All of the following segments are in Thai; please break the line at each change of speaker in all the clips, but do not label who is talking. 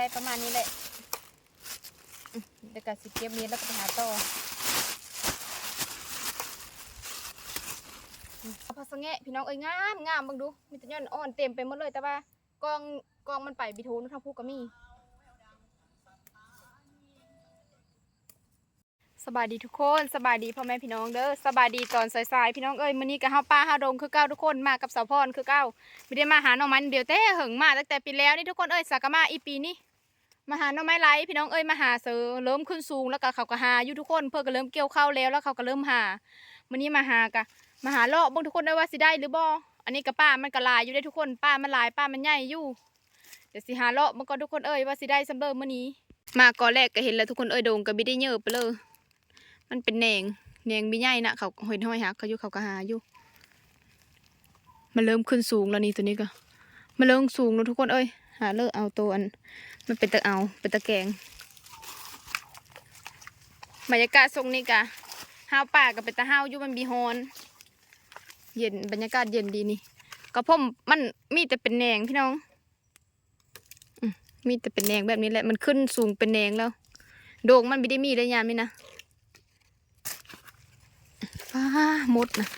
ได้ประมาณนี้แหละเดี๋ยวก็สิเก็บมีดแล้วก็ไปหาต่ออืมเอาผักสะแงะพี่น้องเอ้ยงามงามบังดูมีแต่ยอดอ่อนเต็มไปหมดเลยแต่ว่ากองกองมันไปบิทูนทางผู้ก็มีสบายดีทุกคนสบายดีพ่อแม่พี่น้องเด้อสบายดีตอนสายๆพี่น้องเอ้ยมื้อนี้ก็เฮาป้าเฮาดงคือเก้าทุกคนมากับสาวพรคือเก้าไม่ได้มาหาหน่อไม้เดียวแต่หึงมาตั้งแต่ปีแล้วนี่ทุกคนเอ้ยสักมาอีปีนี้ มาหาหน่อไม้ไหลพี่น้องเอ้ยมาหาเสือเริ่มขึ้นสูงแล้วก็เขาก็หาอยู่ทุกคนเพิ่นก็เริ่มเกี่ยวข้าวแล้วแล้วเขาก็เริ่มหามื้อนี้มาหากะมาหาเลาะเบิ่งทุกคนได้ว่าสิได้หรือบ่อันนี้ก็ป้ามันก็ลายอยู่ได้ทุกคนป้ามันลายป้ามันใหญ่อยู่เดี๋ยวสิหาเลาะมันก็ทุกคนเอ้ยว่าสิได้สำเร็จมื้อนี้ มาก่อนแรกก็เห็นแล้วทุกคนเอ้ยโดงก็บ่ได้เยอะไปเลยมันเป็นแหนงแหนงมีใหญ่นะเขาหอยห้อยหักเขาอยู่เขาก็หาอยู่มันเริ่มขึ้นสูงแล้วนี่ตัวนี้ก็มันเริ่มสูงแล้วทุกคนเอ้ยหาเลิกเอาตัวอัน มันเป็นตะเอา เป็นตะแกงบรรยากาศทรงนี้กะห้าวป่ากับเป็นตะห้าวอยู่มันบีฮอน เย็นบรรยากาศเย็นดีนี่ ก็พ่มมันมีแต่เป็นแนงพี่น้องมีแต่เป็นแนงแบบนี้แหละ มันขึ้นสูงเป็นแนงแล้ว โด่งมันไม่ได้มีเลยยามนี่นะป้ามดนะ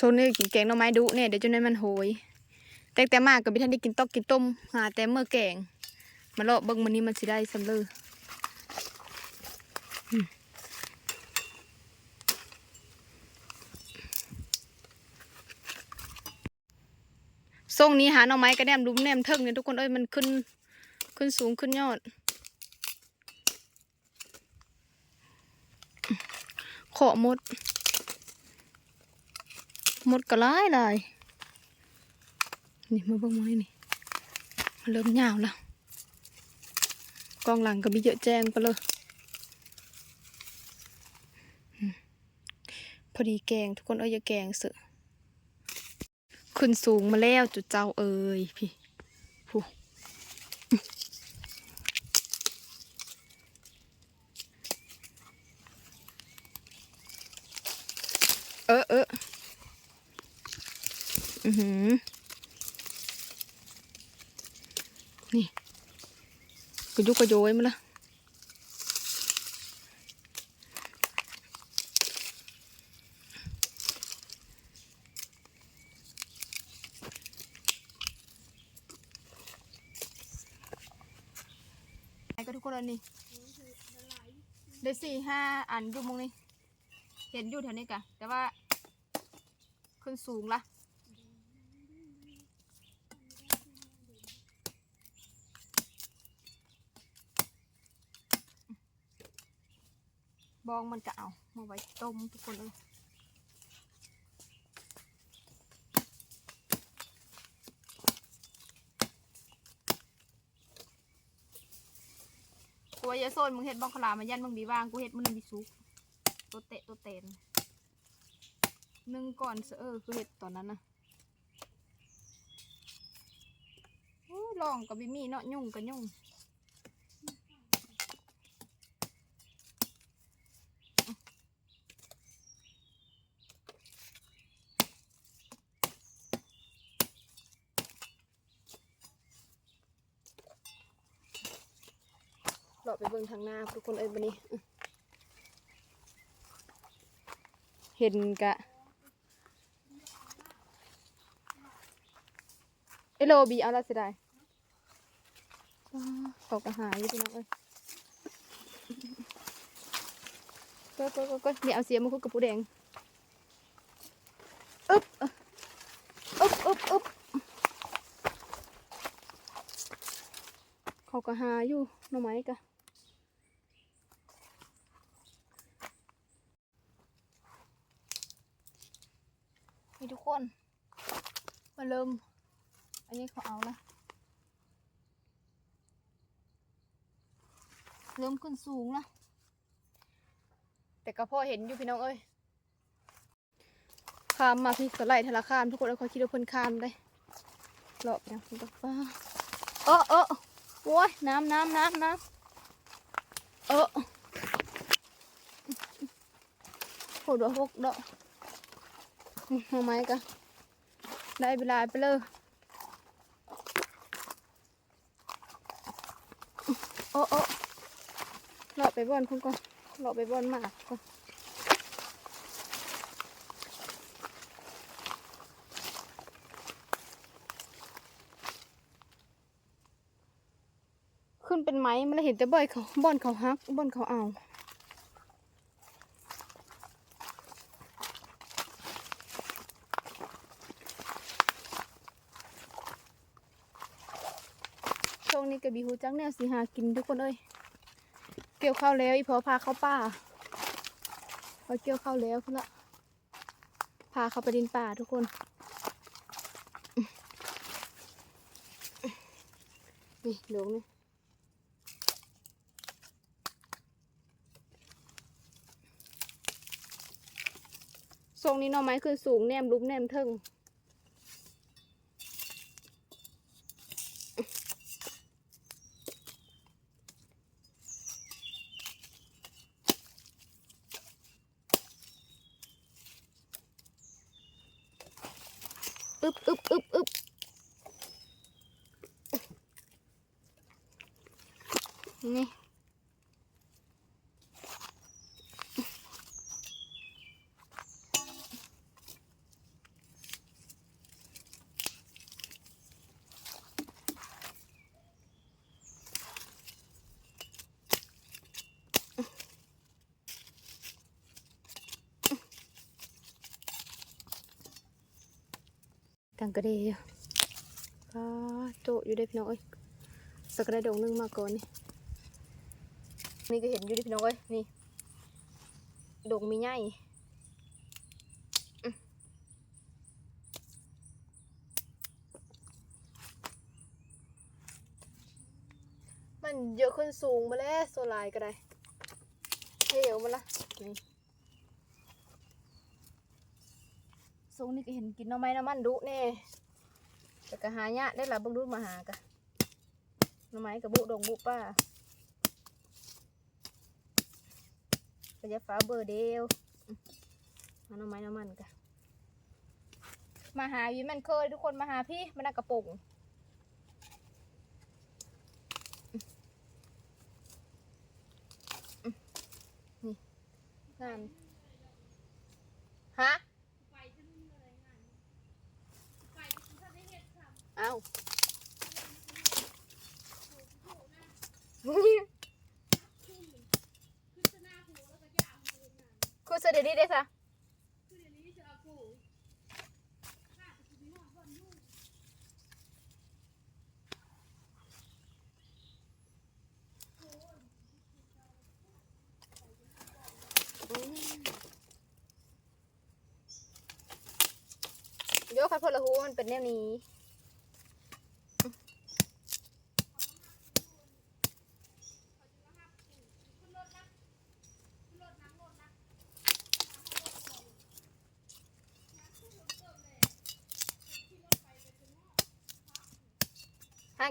โซนนี้กินแกงหน่อไม้ดุเนี่ยเดี๋ยวจนนั้นมันโหยแต่แต่มากกับพี่ท่านได้กินตอกกินต้มหาแต่เมื่อแกงมาเลาะเบิ่งมันนี้มันสิได้สำเร็จอืมทรงนี้หาหน่อไม้กระแนมรุมแนมเทิงเนี่ยทุกคนเอ้ยมันขึ้นขึ้นสูงขึ้นยอด ขอมด มดก็ลายหลยนี่มาเบิ่งไม้นี่มันเริ่มยาวแล้วกองหลังก็มีเยอะแจ้งไปเลยพอดีแกงทุกคนเอ้ยอย่าแกงเสือขึ้นสูงมาแล้วจุดเจ้าเอ้ยพี่ผู้เออเออ อือหือ นี่กระยุกกระโยยมาละก็ทุกคนแล้วนี่เดี๋ยวสี่ห้าอันอยู่มงนี่เห็นอยู่แถวนี้กะแต่ว่าขึ้นสูงละ บองมันก็เอามาไว้ต้มทุกคนเลยกูว่าอยาโซนมึงเห็ดบองขลามายันมึงบีว่างกูเห็ดมึงบีซุกตัวเตะตัวเตนหนึ่งก่อนเออคือเห็ดตอนนั้นนะโอ้ยลองกับบิมี่เนาะยุ่งกับยุ่ง เลาะไปเบิ่งทางหน้าทุกคนเอ้ยบันนี้ เห็นกะเอโลบีเอาละสิได้ว้าเขาก็หายอยู่พี่น้องเอ้ยก็ก็ก็ก็เนี่ยเอาเสียมาคุกกับปูแดงอึ๊บอึ๊บอึ๊บอึ๊บเขาก็หาอยู่หน่อไม้กะ มีทุก คนมาเริ่ม อันนี้เขาเอาละเริ่มขึ้นสูงละแต่ก็พอเห็นอยู่พี่น้องเอ้ยข้ามมาพี่ก็ไล่ธนาคารทุกคนเอาคอยคิดว่าเพิ่นข้ามได้รอบนะคุณตาฟ้าเออเออโอ้ยน้ำน้ำน้ำน้ำเออโหดว่าหกดอก เอาไม้กะได้เวลาไปเลยโอ้โอ้เลาะไปบอนคุณก่อนเลาะไปบอนหมากก่อนขึ้นเป็นไม้มันเลยเห็นแต่บ่อยเขาบอนเขาฮักบอนเขาเอา ช่วงนี้ก็บีฮูจักแนวสีหากินทุกคนเอ้ยเกี่ยวข้าวแล้วอีพอพาเข้าป่าพอเกี่ยวข้าวแล้วพุ่นละพาเขาไปดินป่าทุกคนนี่หลงนี่ทรงนี้หน่อไม้ขึ้นสูงแนมรูปแนมเทิง อึบอึบอึบอึบนี่ กังกระเดียป้าโตอยู่ได้พี่น้องเอ้ยสักกระดงหนึงมาก่อนนี่นี่ก็เห็นอยู่ได้พี่น้องเอ้ยนี่ดงมีใหญ่มันเยอะขึ้นสูงมาแล้วโซลายก็ได้เหี่ยวมาละนี่ สูงนี่ก็เห็นกินน้ำไม้น้ำมันดุแน่แต่ก็หายากได้ละบังดูมาหากะน้ำไม้กับบุดงบุป้าก็จะฟ้าเบอร์เดียวมาน้ำไม้น้ำมันกะมาหาวิมันเคยทุกคนมาหาพี่มันกระปุกนี่งามฮะ เอาคุณเสด็จดีได้ซะเดี๋ยวค่ะพลหูมันเป็นแนวนี้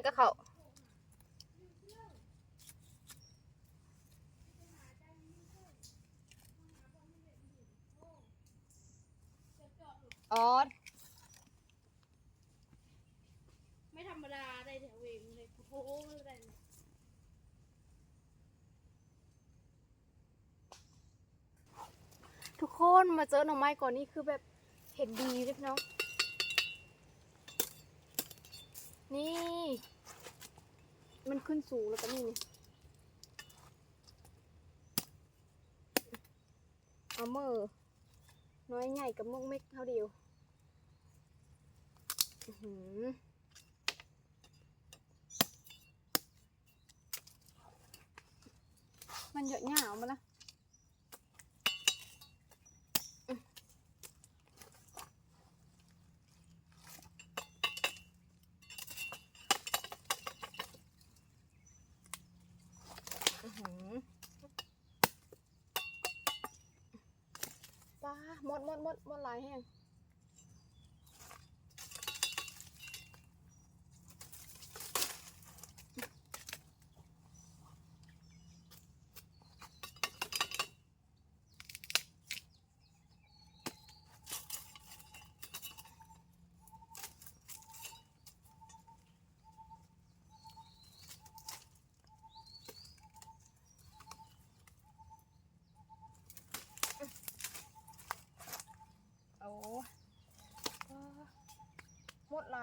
กับเขาอ๋อ
ไม่ธรรมดาได้แถวเองเลยโอ้โหได้เลย
ทุกคนมาเจอหน่อไม้ก่อนนี่คือแบบเห็นดีเลยพี่น้องนี่ มันขึ้นสูงแล้วก็นี่นี่เอาเมอร์น้อยใหญ่กับมกเม็กเท่าเดียวหือมันเยอะหยาวมาละ อื้อหือปลาห มดหมดหมดหมดหลายแห้ง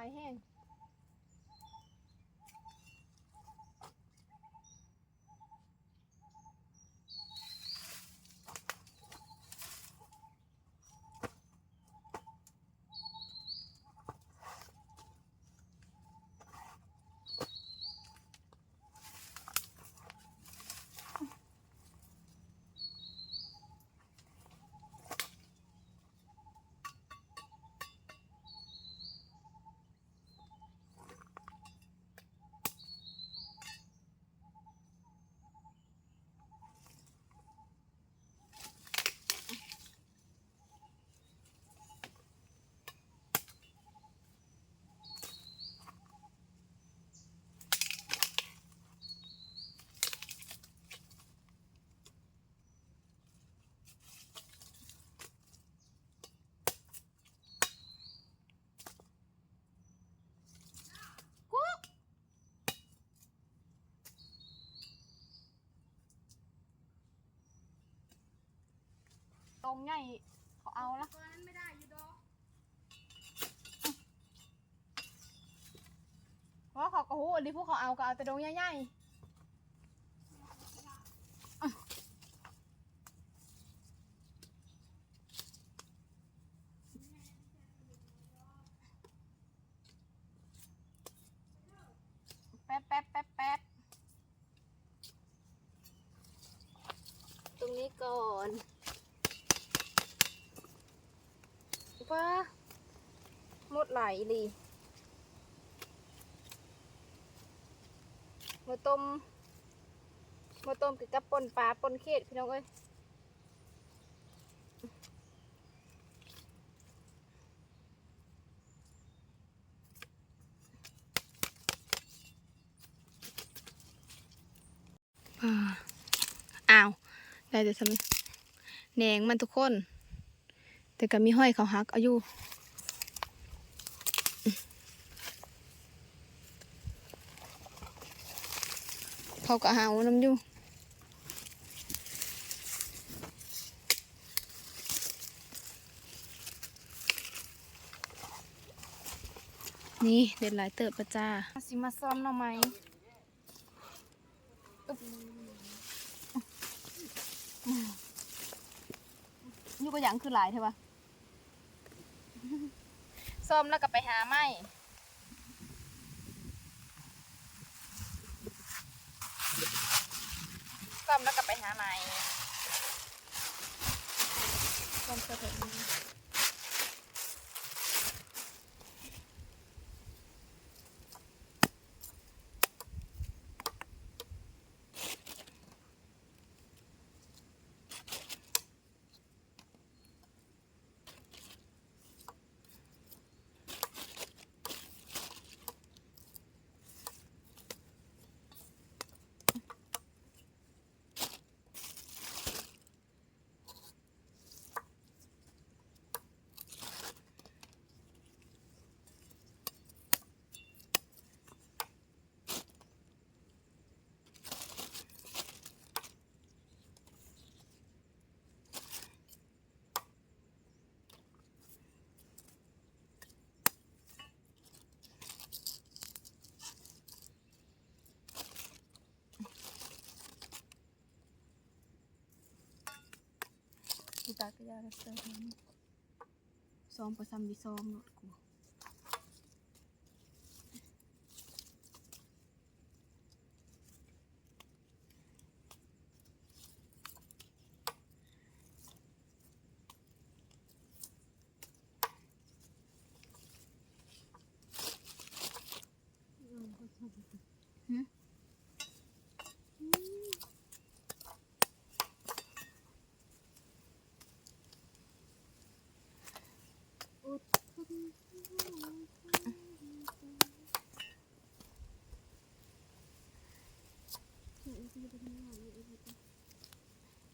ายแห้ง รงใหญ่เขาเอาละ
ตอนนั้นไม่ได้อยู่ดอก
เพราะเขาก็หูอันนี้พวกเขาเอาก็เอาแต่ดงใหญ่ๆแป๊บแป๊บแป๊บแป๊บตรงนี้ก่อนว่าหมดไหลายอีหลีมาต้มมาต้มกับกับปนปลาปนเขตพี่น้องเอ้ยอ้าว ได้แต่ทำไมแหนงมันทุกคน แต่ก็มีห้อยเขาหักอายู่ เขาก็หาน้ำอยู่นี่เด็ดหลายเติบประจ้าสิมาซ้อมหน่อไหมอึ๊บอยู่ก็ยังคือหลายใช่ปะซ้อมแล้วก็ไปหาไม้ ซ่อมแล้วก็ไปหาใหม่ซ่อมเสร็จกูตากระยาแล้วเติมซ้อมประซ้ำดีซ้อมเนาะ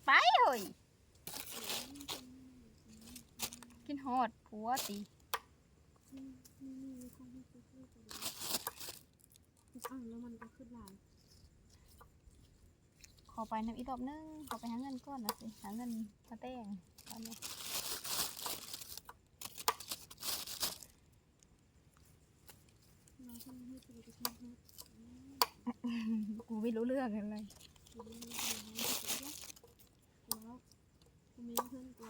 ไปเฮ้ยกินฮอดผัวตี
อ้าวแล้วมันก็ขึ้นหลาย
ขอไปน้ำอีกรอบนึงขอไปหาเงินก่อนนะสิหาเงินมาแต่งตอนนี้ กูไม่รู้เรื่องอะไร
แล้วกูมีเพื่อนกู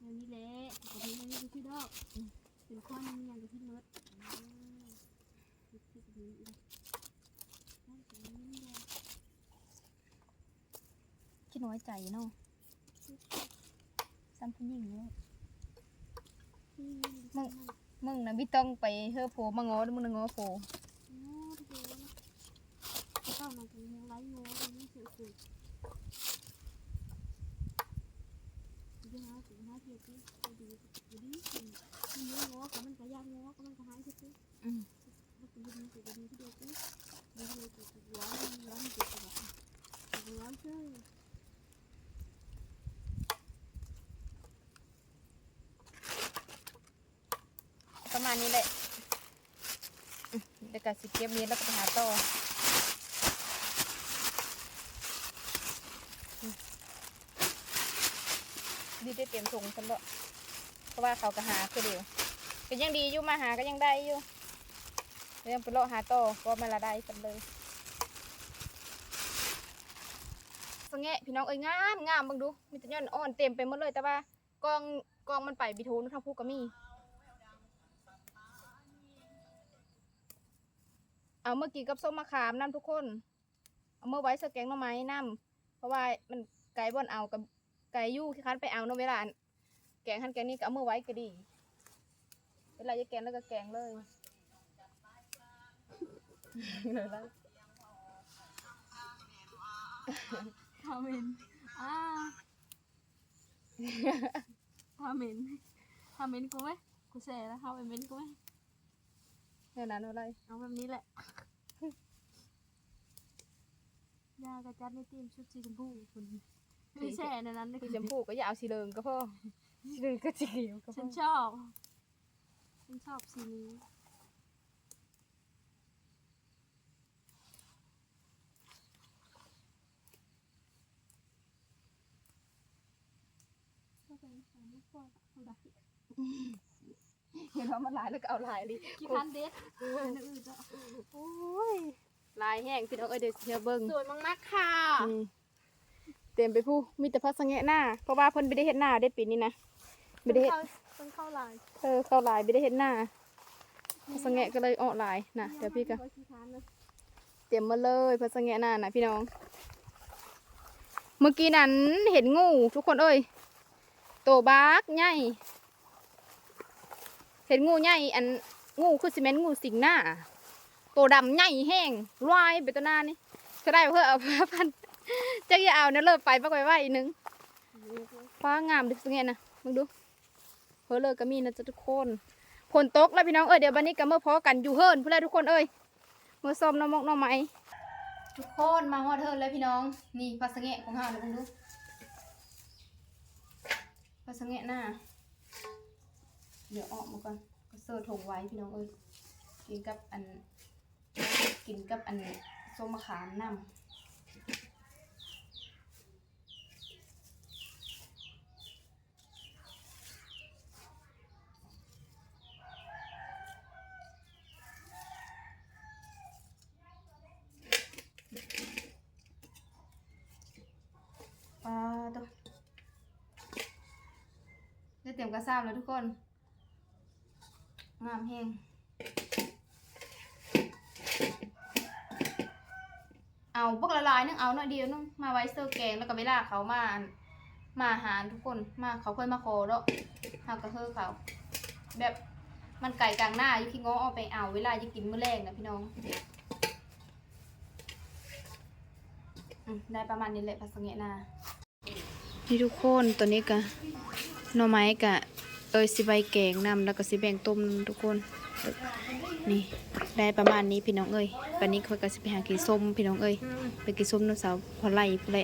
อย่างนี้แหละกูมีอย่างนี้กูพี่ดอกเป็นข้อนึงอย่างที่มดพี่พี่พี่อีกนั่นเป็นนี่แหละ
คิดน้อยใจเนาะซ้ำผู้หญิงเนาะมึงมึงนะไม่ต้องไปเฮอโผมางอมึงนะงอโผ
อ้ทุกคนก็มาเป็นไร้โง่ตรงนี้สุดๆยังไงถึงห้าเทีย บที่ดีดีดีมีโง่ก็มันก็ยากโง่ก็มันก็หายสุดๆ
อืม
มันเป็ดีสุดดีที่เดียวกันเลยสุดร้อนร้อนสุดร้อนร้อนเชื่อ
ประมาณนี้แหละเดี๋ยวก็สิเก็บเรียแล้วก็ไปหาต่อดีได้เตรียมถุงสำหรับเพ ราะว่าเขาก็หาคือเดียวก็ยังดีอยู่มาหาก็ยังได้อยู่เรื่องไปเลาะหาต่อก็มาละได้กันเลยสังแงะพี่น้องเอ้ยงามงามบังดูมีแต่ย้อนอ่อนเต็มไปหมดเลย แต่ว่ากองกองมันไปบิทูนทั้งผู้ก็มีเอาเมื่อกี้กับส้มมะขามน้ำทุกคน เอาเมื่อไว้สแกงหน่อไม้น้ำเพราะว่ามันไก่บ่อนเอากับไก่ยู่ที่คันไปเอาเนาะเวลาน งหันแกงนี่ก็เอาเมื่อไว้ก็ดี เวลาจะแกงแล้วก็แกงเลยเลยละ
ทาเมนอ่าทาเมนทาเมนกูไหมกูแซ่แล้วทาเมนกูไหม
เท่านั้นอะไร
เอาแบบนี้แหละยากระจัดในทีมชุดสีชมพูคุณไม่แช่ในนั้นเลย
สีชมพูก็อย่าเอาสีเหลืองก็พอสีเหลืองก็สีเขียวก็พ
ฉั
อน
ชอบ ฉันชอบสีนี้ก็เป็นของลูกพ่อเอาได้
เห็นว่ามันลายแล้วก็เอาลายดิ
กี่พันเด็ดอันอื่นก็
โอ้ยลายแห้งพี่น้องเอ้ยเดี๋ยวเชียเบิ้ง
สวยมากๆค่ะ
นี่เต็มไปผู้มีแต่พักสังเงะหน้า เพราะว่าเพิ่นไม่ได้เห็นหน้าได้ปีนี้นะ ไม่ได้เห็น
ต้องเข้าลาย
เออเข้าลายไม่ได้เห็นหน้าพักสังเงะก็เลยออกลายนะเดี๋ยวพี่ก็
กี่พันนะ
เตรียมมาเลยพักสังเงะหน้านะพี่น้อง เมื่อกี้นั้นเห็นงูทุกคนเอ้ยโตบักใหญ่เห็นงูใหญ่อันงูคือซีเมนต์งูสิงหน้าโตดำใหญ่แห้งลายไปตัวหน้านี่ก็ได้เพื่อเอาผ้าพันจะอย่าเอาเนี่ยเลิกไปปักไว้ไว้อีกนึงฟ้างามดิสเงี้ยนะมึงดูเพ อเลยก็มีนะจ๊ะทุกคนฝนตกแล้วพี่น้องเอ้ยเดี๋ยวบันนี้ก็เมื่อพอกันอยู่เฮิร์นเพื่อนทุกคนเอ้ยเมื่อซ้อมน้ำมกน้ำไม้ทุกคนมาฮอดเฮิร์นแล้วพี่น้อง นี่ปลาสะเงะของเฮาเลยมึงดูปลาสะเงะหน้าเดี๋ยวออกมาก่อนก็เสิร์ฟถงไว้พี่น้องเอ้ยกินกับอันกินกับอันส้มมะขามน้ำ ปลาตัวได้เตรียมกระ ซาบแล้วทุกคน งามแห้งเอาพวกละลายนึงเอาหน่อยเดียวนึงมาไว้เซอร์แกงแล้วก็เวลาเขามา มาหาทุกคนมาเขาเพิ่นมาขอแล้วเฮาก็เฮอเขา แบบมันไก่กลางหน้าอยู่ที่ง้อเอาไปเอาเวลาจะกินมื้อแรกนะพี่น้องได้ประมาณนี้แหละภาษาเงนานี่ทุกคนตัวนี้กะหน่อไม้กะ เอ้ยสิใบแกงนำแล้วก็สิแบ่งต้มทุกคน นี่ได้ประมาณนี้พี่น้องเอ้ยวันนี้ค่อยก็สิไปหากินส้มพี่น้องเอ้ยไปกินส้มน้ำสาวพอไล่พอไล่